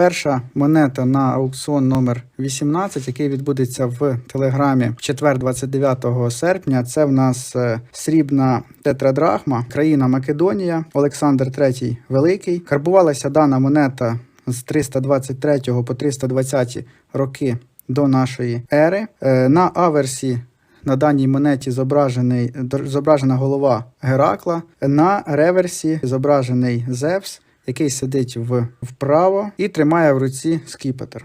Перша монета на аукціон номер 18, який відбудеться в телеграмі в четвер, 29 серпня. Це в нас е, срібна тетрадрахма, країна Македонія, Олександр III Великий. Карбувалася дана монета з 323 по 320 роки до нашої ери. Е, На аверсі на даній монеті зображений, зображена голова Геракла, на реверсі зображений Зевс, який сидить в, вправо і тримає в руці скіпетр.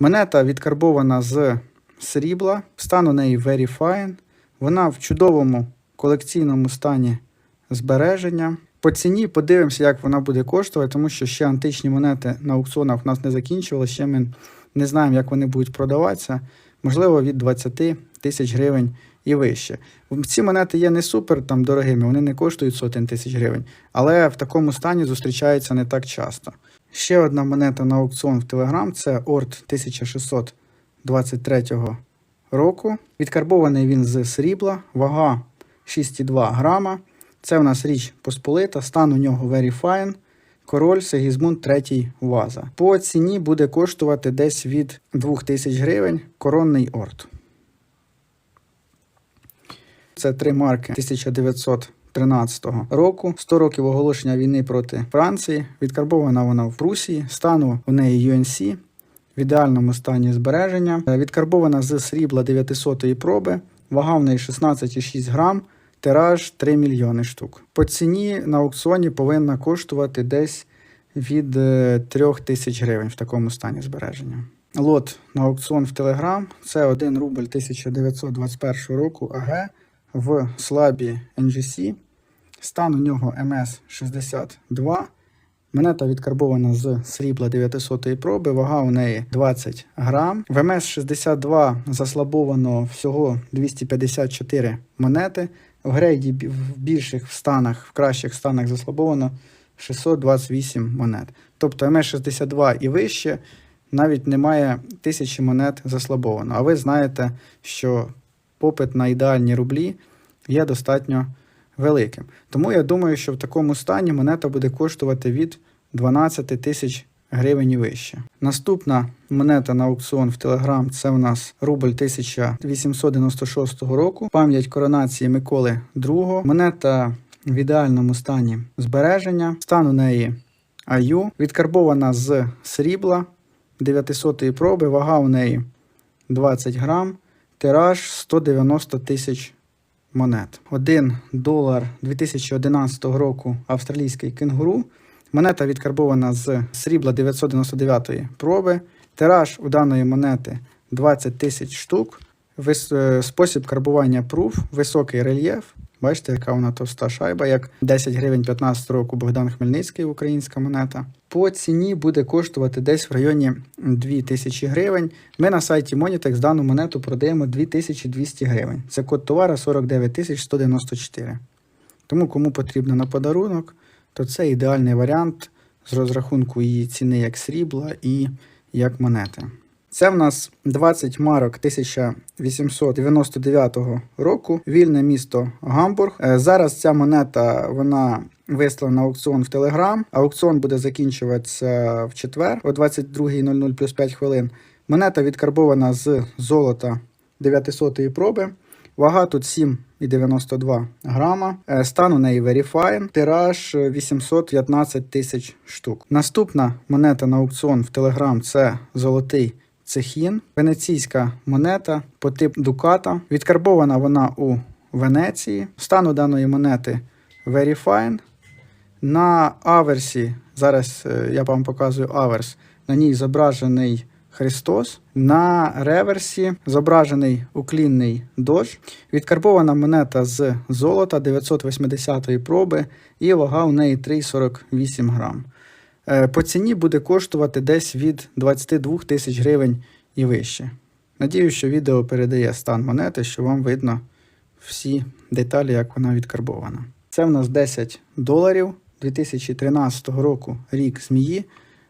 Монета відкарбована з срібла, стан у неї very fine. Вона в чудовому колекційному стані збереження. По ціні подивимося, як вона буде коштувати, тому що ще античні монети на аукціонах у нас не закінчувалися. Ще ми не знаємо, як вони будуть продаватися. Можливо, від 20 тисяч гривень і вище. Ці монети є не супер там дорогими, вони не коштують сотень тисяч гривень, але в такому стані зустрічаються не так часто. Ще одна монета на аукціон в Telegram це Орд 1623 року. Відкарбований він з срібла, вага 6,2 грама. Це в нас річ Посполита, стан у нього very fine. Король Сигізмунд III ваза. По ціні буде коштувати десь від 2000 гривень коронний орд. Це три марки 1913 року. 100 років оголошення війни проти Франції. Відкарбована вона в Прусії. Стану у неї UNC в ідеальному стані збереження. Е, Відкарбована з срібла 900-ї проби. Вага в неї 16,6 грам. Тираж 3 мільйони штук. По ціні на аукціоні повинна коштувати десь від 3 тисяч гривень в такому стані збереження. Лот на аукціон в Telegram це 1 рубль 1921 року АГ в слабі NGC. Стан у нього МС-62. Монета відкарбована з срібла 900 проби, вага у неї 20 грам. В МС-62 заслабовано всього 254 монети. В грейді в більших станах, в кращих станах заслабовано 628 монет. Тобто МС-62 і вище навіть немає тисячі монет заслабовано. А ви знаєте, що попит на ідеальні рублі є достатньо великим. Тому я думаю, що в такому стані монета буде коштувати від 12 тисяч гривень і вище. Наступна монета на аукціон в Телеграм це у нас рубль 1896 року. Пам'ять коронації Миколи II. Монета в ідеальному стані збереження. Стан у неї аю. Відкарбована з срібла 900 проби. Вага у неї 20 грам. Тираж 190 тисяч монет. 1 долар 2011 року австралійський кенгуру. Монета відкарбована з срібла 999 проби. Тираж у даної монети 20 тисяч штук. Е, Спосіб карбування пруф, високий рельєф. Бачите, яка вона товста шайба, як 10 гривень 15 року Богдан Хмельницький, українська монета. По ціні буде коштувати десь в районі 2000 гривень. Ми на сайті Monitex дану монету продаємо 2200 гривень. Це код товара 49194. Тому кому потрібно на подарунок, то це ідеальний варіант з розрахунку її ціни як срібла і як монети. Це в нас 20 марок 1899 року, вільне місто Гамбург. Е, Зараз ця монета вона вислана на аукціон в Телеграм. Аукціон буде закінчуватися в четвер о 22.00 плюс 5 хвилин. Монета відкарбована з золота 900-ї проби. Вага тут 7,92 грама. Е, Стан у неї very fine. Тираж е, 815 тисяч штук. Наступна монета на аукціон в Телеграм це золотий цехін. Венеційська монета по типу Дуката. Відкарбована вона у Венеції. Стан у даної монети very fine. На аверсі, зараз е, я вам показую аверс, на ній зображений Христос. На реверсі зображений уклінний дощ. Відкарбована монета з золота 980-ї проби і вага у неї 3,48 грам. Е, По ціні буде коштувати десь від 22 тисяч гривень і вище. Надію, що відео передає стан монети, що вам видно всі деталі, як вона відкарбована. Це в нас 10 доларів 2013 року рік змії.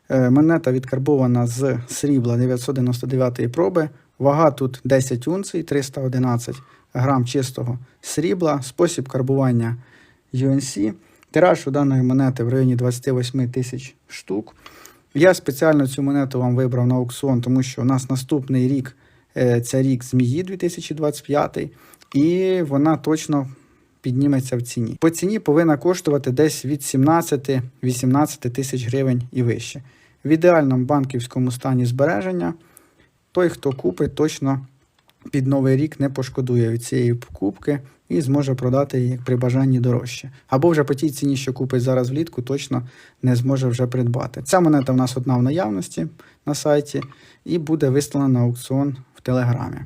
Е, Монета відкарбована з срібла 999 проби. Вага тут 10 унцій, 311 грам чистого срібла. Спосіб карбування UNC. Тираж у даної монети в районі 28 тисяч штук. Я спеціально цю монету вам вибрав на аукціон, тому що у нас наступний рік е, це рік змії 2025, і вона точно підніметься в ціні. По ціні повинна коштувати десь від 17-18 тисяч гривень і вище. В ідеальному банківському стані збереження той, хто купить, точно під новий рік не пошкодує від цієї покупки і зможе продати її при бажанні дорожче. Або вже по тій ціні, що купить зараз влітку, точно не зможе вже придбати. Ця монета в нас одна в наявності на сайті і буде виставлена на аукціон в Телеграмі.